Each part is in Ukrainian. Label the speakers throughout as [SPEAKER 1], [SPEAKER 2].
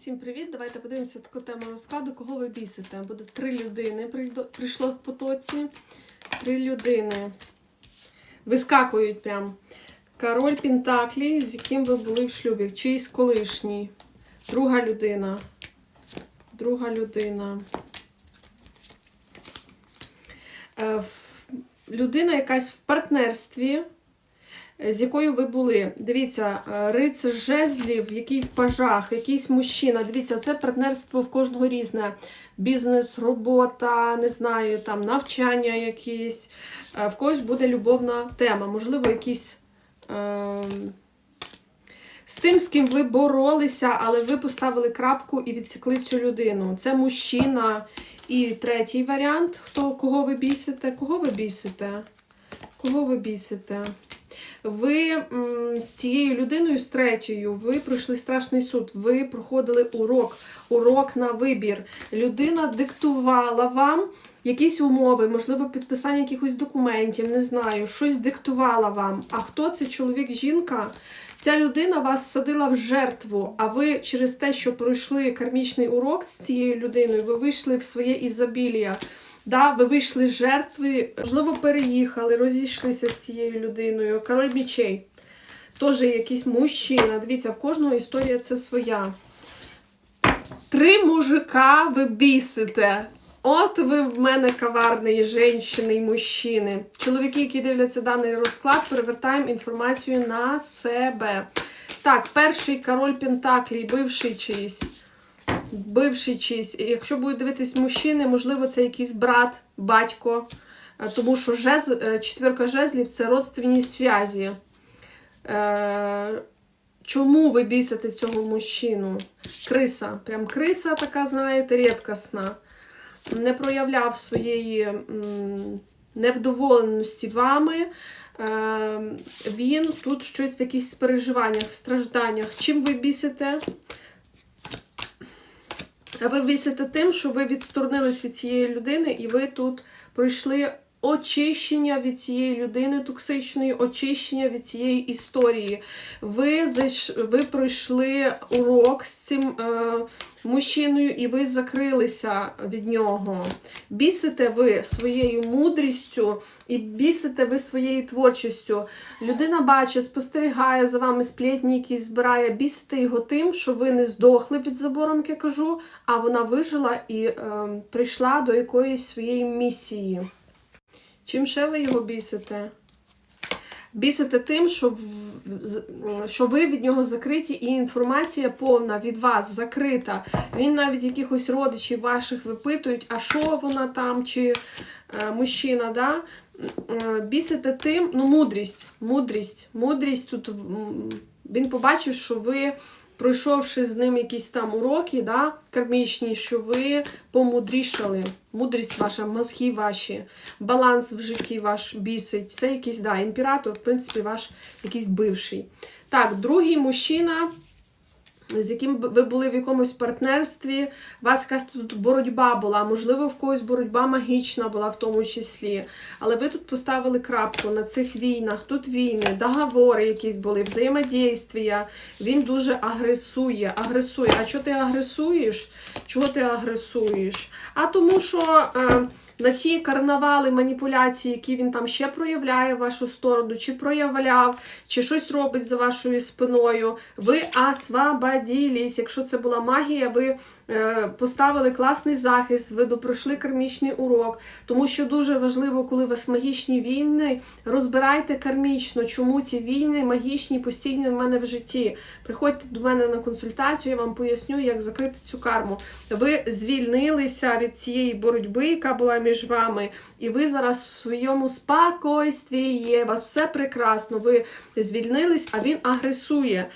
[SPEAKER 1] Всім привіт! Давайте подивимося таку тему розкладу, кого ви бісите. Буде три людини. Прийшло в потоці. Три людини. Вискакують прям. Король Пентаклі, з яким ви були в шлюбі. Чийсь колишній. Друга людина. Друга людина. Е, Людина якась в партнерстві з якою ви були. Дивіться, е, рицар жезлів, який в пажах, якийсь мужчина. Дивіться, це партнерство в кожного різне. Бізнес, робота, не знаю, там навчання якісь. Е, В когось буде любовна тема, можливо, якісь. Е- з тим, з ким ви боролися, але ви поставили крапку і відсікли цю людину. Це мужчина. І третій варіант, хто, кого ви бісите? Кого ви бісите? Кого ви бісите? Ви з цією людиною, з третьою, ви пройшли страшний суд, ви проходили урок, урок на вибір. Людина диктувала вам якісь умови, можливо, підписання якихось документів, не знаю, щось диктувала вам. А хто це чоловік, жінка? Ця людина вас садила в жертву, а ви через те, що пройшли кармічний урок з цією людиною, ви вийшли в своє ізобілія. Да, ви вийшли з жертви, можливо, переїхали, розійшлися з цією людиною. Король мічей. Теж якийсь мужчина. Дивіться, в кожного історія це своя. Три мужика ви бісите. От ви в мене коварні жінки і мужчини. Чоловіки, які дивляться даний розклад, перевертаємо інформацію на себе. Так, перший король Пентаклій, бивший чиїсь. Бивший чийсь. Якщо будуть дивитись мужчини, можливо, це якийсь брат, батько. Е, Тому що жез, е, четвірка жезлів це родственні зв'язі. Е, Чому ви бісите цього мужчину? Криса. Прям криса така, знаєте, рідкісна. Не проявляв своєї невдоволеності вами. Він тут щось в якихось переживаннях, в стражданнях. Чим ви бісите? А ви бісите тим, що ви відсторонились від цієї людини, і ви тут пройшли очищення від цієї людини токсичної, очищення від цієї історії. Ви зайш... ви пройшли урок з цим е... мужчиною, і ви закрилися від нього. Бісите ви своєю мудрістю і бісите ви своєю творчістю. Людина бачить, спостерігає за вами сплетні, які збирає, бісите його тим, що ви не здохли під забором, як я кажу, а вона вижила і е, прийшла до якоїсь своєї місії. Чим ще ви його бісите? Бісите тим, що, що ви від нього закриті, і інформація повна від вас закрита. Він навіть якихось родичів ваших випитують, а що вона там, чи е, мужчина, да? Е, бісите тим, ну, мудрість, мудрість, мудрість тут він побачив, що ви, пройшовши з ним якісь там уроки, да, кармічні, що ви помудрішали. Мудрість ваша, мозги ваші, баланс в житті ваш бісить. Це якийсь, да, імператор, в принципі, ваш якийсь бивший. Так, другий мужчина з яким ви були в якомусь партнерстві, у вас якась тут боротьба була, можливо, в когось боротьба магічна була в тому числі. Але ви тут поставили крапку на цих війнах, тут війни, договори якісь були, взаємодействія. Він дуже агресує, агресує. А чого ти агресуєш? Чого ти агресуєш? А тому що. Е, на ті карнавали, маніпуляції, які він там ще проявляє в вашу сторону, чи проявляв, чи щось робить за вашою спиною. Ви освободились. Якщо це була магія, ви е, поставили класний захист, ви пройшли кармічний урок. Тому що дуже важливо, коли у вас магічні війни, розбирайте кармічно, чому ці війни магічні постійні в мене в житті. Приходьте до мене на консультацію, я вам поясню, як закрити цю карму. Ви звільнилися від цієї боротьби, яка була між вами, і ви зараз в своєму спокойстві є. У вас все прекрасно. Ви звільнились, а він агресує.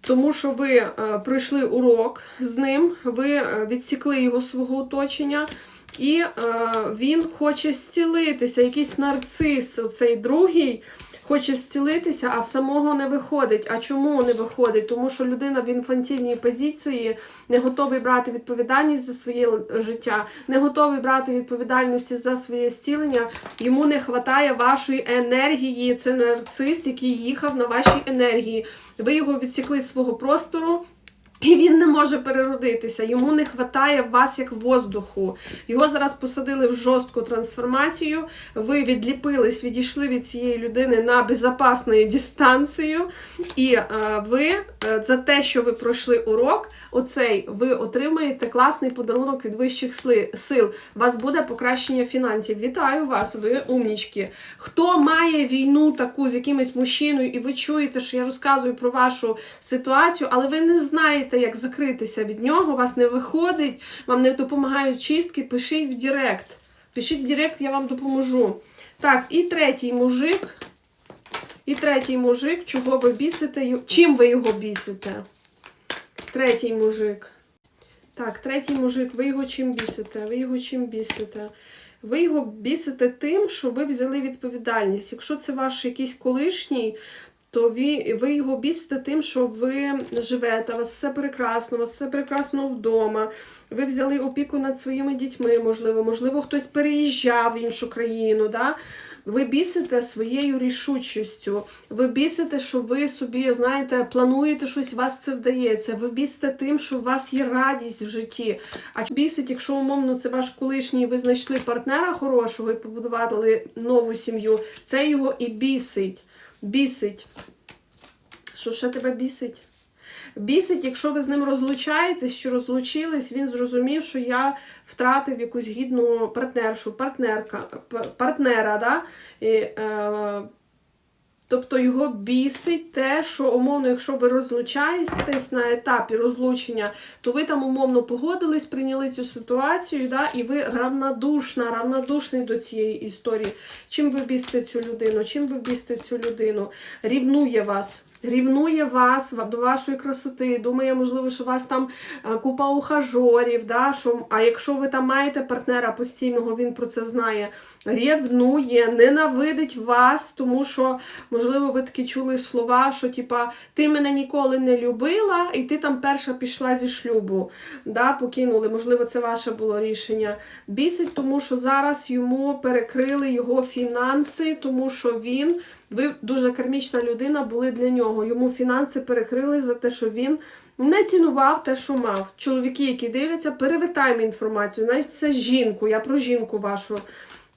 [SPEAKER 1] Тому що ви е, пройшли урок з ним, ви е, відсікли його свого оточення, і е, він хоче зцілитися. Якийсь нарцис, оцей другий, хоче зцілитися, а в самого не виходить. А чому не виходить? Тому що людина в інфантільній позиції не готовий брати відповідальність за своє життя, не готовий брати відповідальності за своє зцілення. Йому не вистачає вашої енергії. Це нарцис, який їхав на вашій енергії. Ви його відсікли з свого простору. І він не може переродитися, йому не вистачає вас як воздуху. Його зараз посадили в жорстку трансформацію. Ви відліпились, відійшли від цієї людини на безпечну дистанцію. І е, ви е, за те, що ви пройшли урок, оцей ви отримаєте класний подарунок від вищих сил. У вас буде покращення фінансів. Вітаю вас, ви умнічки. Хто має війну таку з якимось мужчиною, і ви чуєте, що я розказую про вашу ситуацію, але ви не знаєте, як закритися від нього, у вас не виходить, вам не допомагають чистки, пишіть в Директ. Пишіть в Директ, я вам допоможу. Так, і третій мужик. І третій мужик, чого ви бісите, чим ви його бісите? Третій мужик. Так, третій мужик, ви його чим бісите? Ви його чим бісите? Ви його бісите тим, що ви взяли відповідальність. Якщо це ваш якийсь колишній, то ви, ви його бісите тим, що ви живете, у вас все прекрасно, у вас все прекрасно вдома. Ви взяли опіку над своїми дітьми, можливо, можливо, хтось переїжджав в іншу країну. Да? Ви бісите своєю рішучістю. Ви бісите, що ви собі, знаєте, плануєте щось, вас це вдається. Ви бісите тим, що у вас є радість в житті. А бісить, якщо умовно це ваш колишній, ви знайшли партнера хорошого і побудували нову сім'ю, це його і бісить. Бісить. Що ще тебе бісить? Бісить, якщо ви з ним розлучаєтесь чи розлучились, він зрозумів, що я втратив якусь гідну партнершу, партнерка, партнера. Да? І, е, тобто його бісить те, що умовно, якщо ви розлучаєтесь на етапі розлучення, то ви там умовно погодились, прийняли цю ситуацію, да? і ви равнодушна, равнодушний до цієї історії. Чим ви бісите цю людину? Чим ви бісите цю людину? Рівнує вас. Рівнує вас до вашої красоти, думає, можливо, що у вас там е, купа ухажорів, да, що, а якщо ви там маєте партнера постійного, він про це знає, рівнує, ненавидить вас, тому що, можливо, ви такі чули слова, що типа ти мене ніколи не любила, і ти там перша пішла зі шлюбу, да, покинули. Можливо, це ваше було рішення. Бісить, тому що зараз йому перекрили його фінанси, тому що він. Ви дуже кармічна людина були для нього. Йому фінанси перекрили за те, що він не цінував те, що мав. Чоловіки, які дивляться, перевертаємо інформацію. Знаєте, це жінку. Я про жінку вашу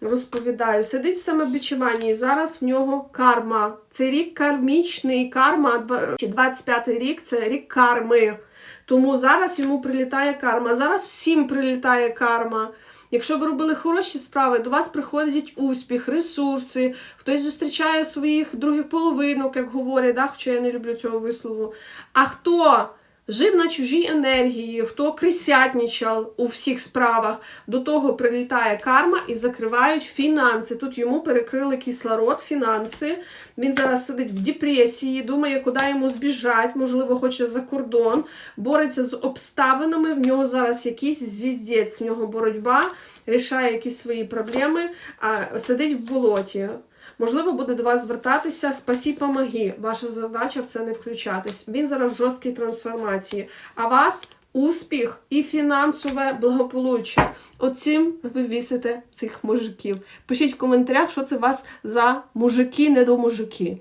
[SPEAKER 1] розповідаю. Сидить в самобічуванні, і зараз в нього карма. Це рік кармічний, карма, чи 25-й рік це рік карми. Тому зараз йому прилітає карма. Зараз всім прилітає карма. Якщо ви робили хороші справи, до вас приходить успіх, ресурси, хтось зустрічає своїх других половинок, як говорять, да? хоча я не люблю цього вислову. А хто жив на чужій енергії, хто крисятничав у всіх справах, до того прилітає карма і закривають фінанси. Тут йому перекрили кислород, фінанси. Він зараз сидить в депресії, думає, куди йому збіжать, можливо, хоче за кордон, бореться з обставинами. В нього зараз якийсь звіздець, в нього боротьба, рішає якісь свої проблеми, а сидить в болоті. Можливо, буде до вас звертатися спасі, помоги. Ваша задача в це не включатись. Він зараз в жорсткій трансформації. А вас успіх і фінансове благополуччя. Оцим ви вісите цих мужиків. Пишіть в коментарях, що це вас за мужики, не до мужики.